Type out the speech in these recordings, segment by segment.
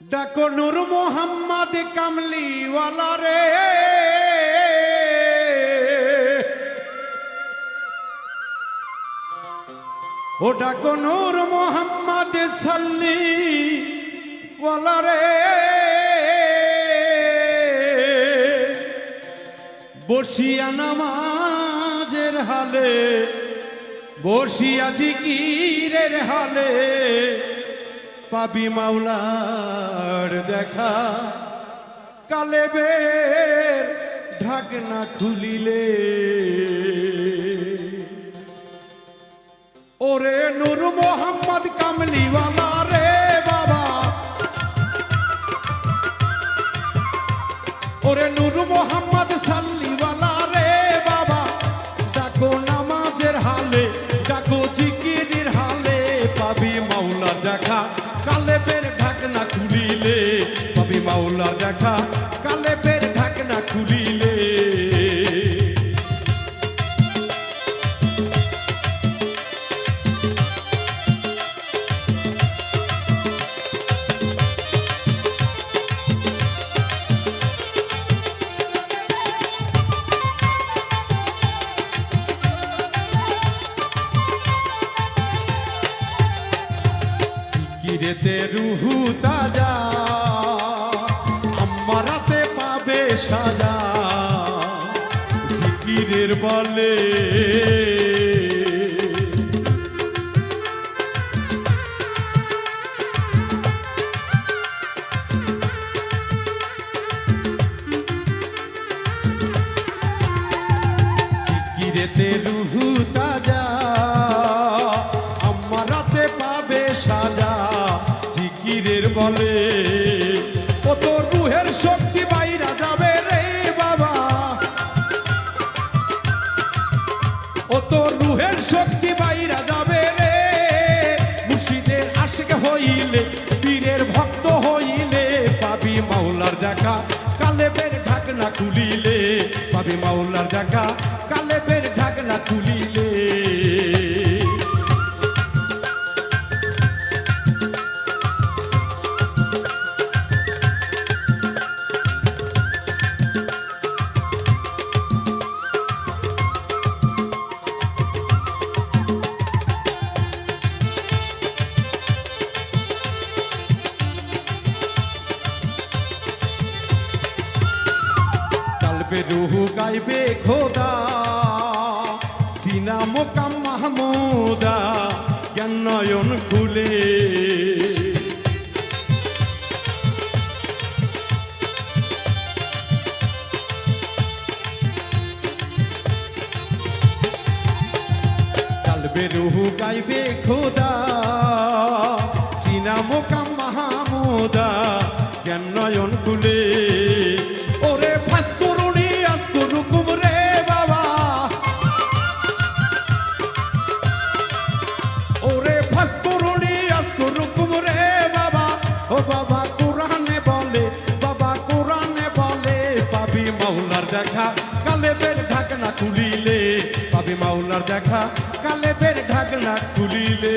ডাকো নূর মোহাম্মদ কামলিওয়ালা রে। ও ডাকো নূর মোহাম্মদ সাল্লি রে। বসিয়া নামাজের হালে, বসিয়া জিকিরের হালে পাবি মাওলার দেখা। কালে বের ঢাকনা খুলিলে। ওরে নূর মোহাম্মদ কামলিওয়ালা রে বাবা। ওরে নূর মোহাম্মদ সাল্লিওয়ালা রে বাবা। ডাকো নামাজের হালে, ডাকো জিকিরের হালে, পাবি দেখা কালে বের ঢাকনা খুলিলে পাবি মাওলার দেখা রুহু তাজা আমারাতে পাবে সাজা। জিকিরের বলে জিকিরেতে রুহু তাজা। বলে ও তো রুহের শক্তি বাইরা যাবে রে বাবা। ও তো রুহের শক্তি বাইরা যাবে রে। মুর্শিদের আশেক হইলে, পীরের ভক্ত হইলে, পাবি মাওলার দেখা কালে বের ঢাকনা খুলিলে, পাবি মাওলার দেখা কালে বের ঢাকনা খুলিলে। কালবে রুহু, গাইবে খোদা। সিনা মোকাম মাহমুদা, জ্ঞান খুলে। কালবে রুহু, গাইবে খোদা। চিনা মোকাম মাহমুদা, জ্ঞান নয়ন খুলে। দেখা কালে বের ঢাকনা খুলিলে পাবি মাওলার দেখা কালে বের ঢাকনা খুলিলে।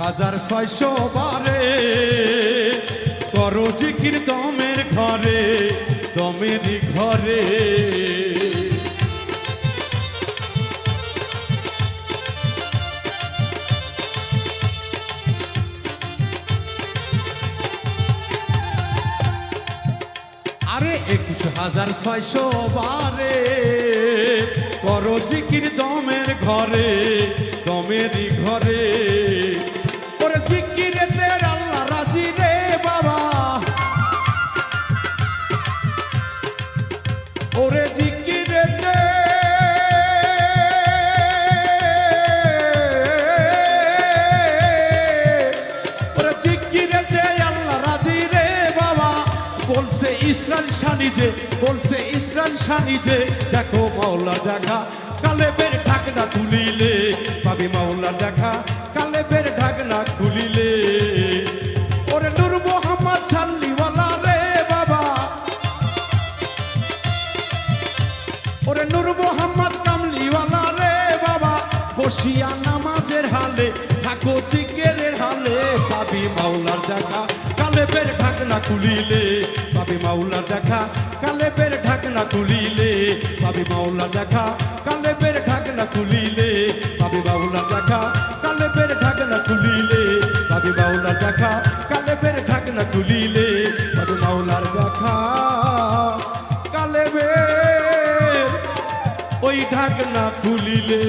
হাজার ছয়শো বারে, করো জিকির দমের ঘরে, দমেরই ঘরে। আরে একুশ হাজার ছয়শো বারে, করো জিকির দমের ঘরে, দমেরই ঘরে। বাবা বলছে ইসরান সানিজে দেখো মাওলার দেখা, কালেবের ঢাকনা খুলিলে। পাবি মাওলার দেখা, কালেবের ঢাকনা খুলিলে। ওরে মোহাম্মদ সাল্লিওয়ালা রে বাবা। ওরে নূর মোহাম্মদ কামলিওয়ালা রে বাবা। বসিয়া নামাজের হালে থাকো জিজ্ঞের হালে। পাবি মাওলার দেখা কালেবের ঢাকনা খুলিলে বাবি মাওলা দেখা কালেবের ঢাকনা খুলিলে বাবি মাওলা দেখা কালেবের ঢাকনা খুলিলে বাবি বাউলা দেখা কালেবের ঢাকনা খুলিলে বাবি বাউলা দেখা কালেবের ঢাকনা খুলিলে বাবি মাওলার দেখা কালেবের ওই ঢাকনা খুলিলে